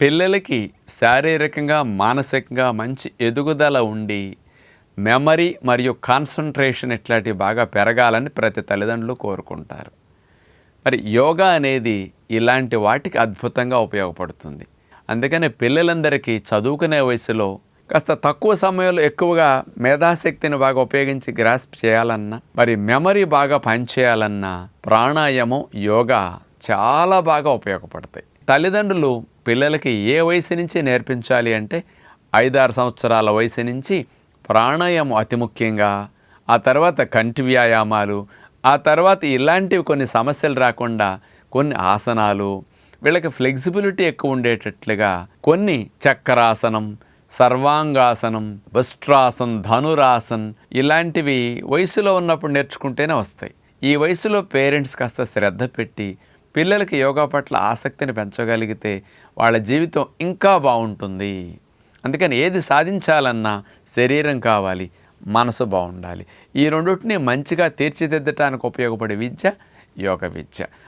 పిల్లలకి శారీరకంగా మానసికంగా మంచి ఎదుగుదల ఉండి మెమరీ మరియు కాన్సన్ట్రేషన్ ఇట్లాంటివి బాగా పెరగాలని ప్రతి తల్లిదండ్రులు కోరుకుంటారు. మరి యోగా అనేది ఇలాంటి వాటికి అద్భుతంగా ఉపయోగపడుతుంది. అందుకని పిల్లలందరికీ చదువుకునే వయసులో కాస్త తక్కువ సమయంలో ఎక్కువగా మేధాశక్తిని బాగా ఉపయోగించి గ్రాస్ప్ చేయాలన్నా మరి మెమరీ బాగా పనిచేయాలన్నా ప్రాణాయామం యోగా చాలా బాగా ఉపయోగపడతాయి. తల్లిదండ్రులు పిల్లలకి ఏ వయసు నుంచి నేర్పించాలి అంటే ఐదారు సంవత్సరాల వయసు నుంచి ప్రాణాయామం అతి ముఖ్యంగా ఆ తర్వాత కంటి వ్యాయామాలు ఆ తర్వాత ఇలాంటివి కొన్ని సమస్యలు రాకుండా కొన్ని ఆసనాలు వీళ్ళకి ఫ్లెక్సిబిలిటీ ఎక్కువ ఉండేటట్లుగా కొన్ని చక్రాసనం సర్వాంగాసనం వస్ట్రాసన్ ధనురాసన్ ఇలాంటివి వయసులో ఉన్నప్పుడు నేర్చుకుంటేనే వస్తాయి. ఈ వయసులో పేరెంట్స్ కాస్త శ్రద్ధ పెట్టి పిల్లలకి యోగా పట్ల ఆసక్తిని పెంచగలిగితే వాళ్ళ జీవితం ఇంకా బాగుంటుంది. అందుకని ఏది సాధించాలన్నా శరీరం కావాలి మనసు బాగుండాలి. ఈ రెండింటిని మంచిగా తీర్చిదిద్దటానికి ఉపయోగపడే విద్య యోగ విద్య.